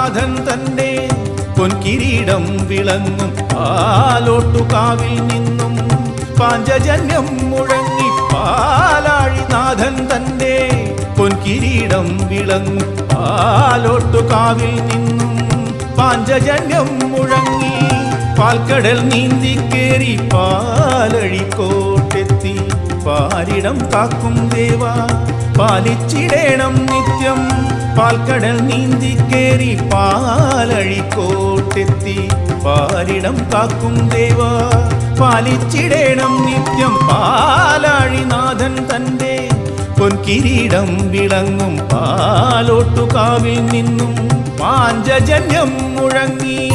നാഥൻ തന്റെ പൊൻകിരീടം വിളങ്ങും. പാലോട്ടുകാവിൽ നിന്നും പാഞ്ചജന്യം മുഴങ്ങി പാലാഴിനാഥൻ തന്റെ പൊൻകിരീടം വിളങ്ങും. പാലോട്ടുകാവിൽ നിന്നും പാഞ്ചജന്യം മുഴങ്ങി പാൽക്കടൽ നീന്തിക്കേറി പാലഴിക്കോട്ടെത്തി. പാരിടം കാക്കും ദേവാ. പാലിച്ചിടേണം നിത്യം. പാൽക്കടൽ നീന്തി കേറി പാലഴിക്കോട്ടെത്തി. പാരിടം കാക്കും ദേവാ. പാലിച്ചിടേണം നിത്യം. പാലാഴിനാഥൻ തന്റെ പൊൻകിരീടം വിളങ്ങും. പാലോട്ടുകാവിൽ നിന്നും പാഞ്ചജന്യം മുഴങ്ങി.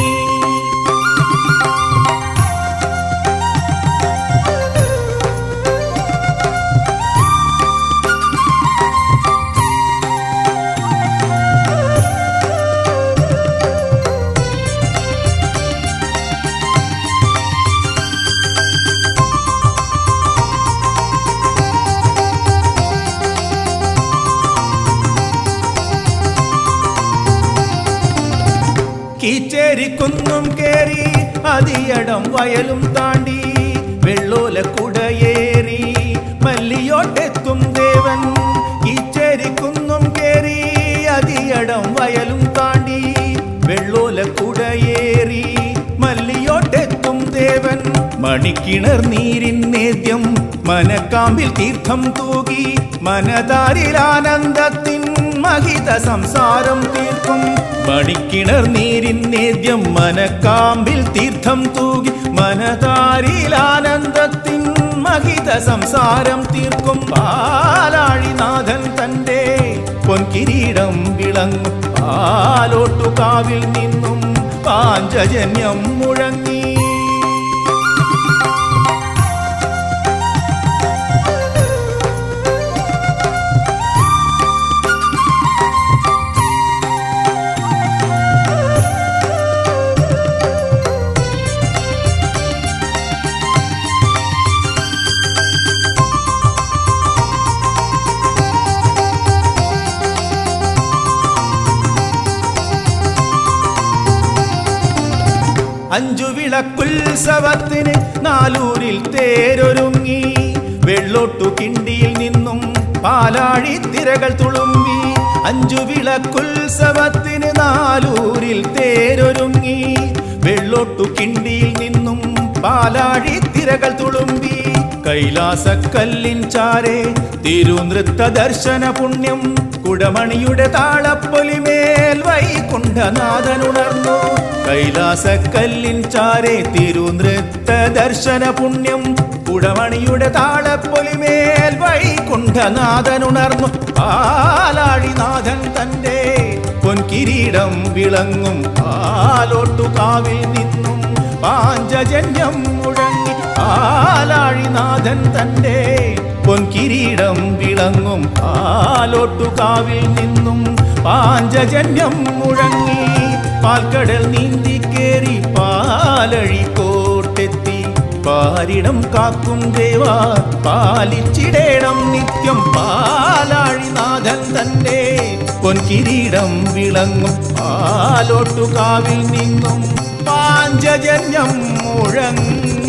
കീച്ചേരിക്കുന്നും കേറി അതിയടം വയലും താണ്ടി വെള്ളോല കുടയേറി മല്ലിയോട്ടെത്തും ദേവൻ. കീച്ചേരിക്കുന്നും കേറി അതിയടം വയലും താണ്ടി വെള്ളോല കുടയേറി മല്ലിയോട്ടെത്തും ദേവൻ. മണിക്കിണർ നീരിൻ നേദ്യം മനക്കാമ്പിൽ തീർത്ഥം തൂകി മനതാരിൽ ആനന്ദത്തിൻ മഹിത സംസാരം തീർക്കും. മണിക്കിണർ നീരിൻ നേദ്യം മനക്കാമ്പിൽ തീർത്ഥം തൂകി മനതാരിൽ ആനന്ദത്തിൻ മഹിത സംസാരം തീർക്കും. പാലാഴിനാഥൻ തന്റെ പൊൻകിരീടം വിളങ്ങും. പാലോട്ടുകാവിൽ നിന്നും പാഞ്ചജന്യം മുഴങ്ങി അഞ്ചു വിളക്കുത്സവത്തിന് നാലൂരിൽ തേരൊരുങ്ങി. വെള്ളോട്ടു കിണ്ടിയിൽ നിന്നും പാലാഴി തിരകൾ തുളുമ്പി. അഞ്ചു വിളക്കുത്സവത്തിന് നാലൂരിൽ തേരൊരുങ്ങി. വെള്ളോട്ടു കിണ്ടിയിൽ നിന്നും പാലാഴി തിരകൾ തുളുമ്പി. കൈലാസക്കല്ലിൻ ചാരെ തിരുനൃത്ത ദർശന പുണ്യം കുടമണിയുടെ താളപ്പൊലിമേൽ വൈകുണ്ഠനാഥനുണർന്നു. കൈലാസക്കല്ലിൻ ചാരെ തിരുനൃത്ത ദർശന പുണ്യം കുടമണിയുടെ താളപ്പൊലിമേൽ വൈകുണ്ഠനാഥനുണർന്നു. പാലാഴിനാഥൻ തന്റെ പൊൻകിരീടം വിളങ്ങും പാലോട്ടുകാവിൽ നിന്നും പാഞ്ചജന്യം മുഴങ്ങി തന്റെ പൊൻകിരീടം വിളങ്ങും. പാലോട്ടുകാവിൽ നിന്നും പാഞ്ചജന്യം മുഴങ്ങി. പാൽക്കടൽ നീന്തി കേറി പാലഴിക്കോട്ടെത്തി. പാരിടം കാക്കും ദേവ പാലിച്ചിടേണം നിത്യം. പാലാഴിനാഥൻ തന്റെ പൊൻകിരീടം വിളങ്ങും. പാലോട്ടുകാവിൽ നിന്നും പാഞ്ചജന്യം മുഴങ്ങി.